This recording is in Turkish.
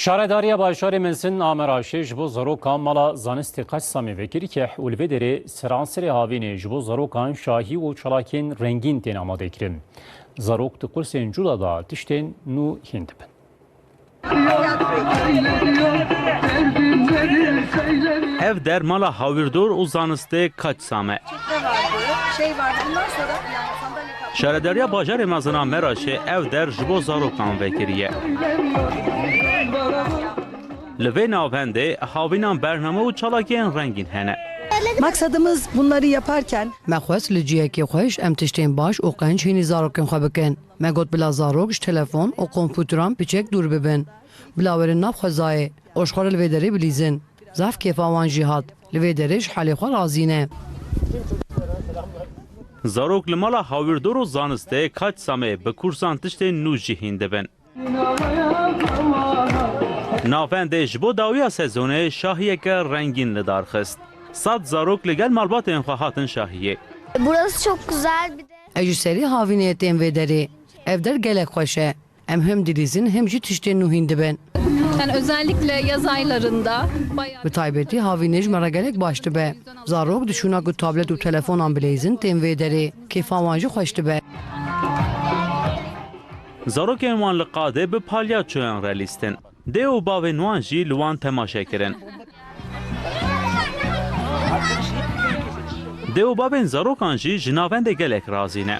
Şaredariya Başarê Mensin Ameraşê ji bo zarokan mala zanistê Qesamê vekirî ke û li vê derê seranserê havînê ji bo zarokan şahî û çalakên rengîn tên amadekirin. Zarok di kursên cula da tiştên nû hîn dibin. Ev der mala hawirdor û zanistê kaç vardı? Şey vardı. Bundan sonra yani sandalye kaplı. Şaredariya bajarê mezina Meraşê ev der ji bo zarokan vekiriye. Li vê navendê havînan bername û çalakiyên rengîn hene. Maksadımız bunları yaparken Me xwest li ciyekê xweş em tiştên baş û qenc hînî zarokên xwe bikin. Me got bila zarok ji telefon û kompûteran piçek dûr bibin. Bila werin nav xwezayê, oşxwe li vê derê bilîzin. Zaf kêfa wan jî hat. Li vê derê ji helê xwe razî ne. Zarok li mala hawirdor û zanistê kaç same bi kursan tiştên nû jî hîn dibin. Navendê ji bo dawiya sezonê şahiyeke rengîn li darxist. Sad zarok li gel malbatên xwe hatin şahiyê. Burası çok güzel bir de. Ez ji serî havînê tên vê derê. Ev der gelek xweş e. Em hem dilîzin hem jî tiştên nû hîn dibin. Yani özellikle yaz aylarında bayağı Bi taybetî havînê ji me gelek baş dibe. Zarok dişûna ku tablet û telefonan bilêzin tên vê derê. Kêfa wan jî xweş dibe. Zarokên wan li qadê bi. Dê û bavên wan jî li wan temaşe kirin. Dê û bavên zarokan jî ji navendê gelek razî ne.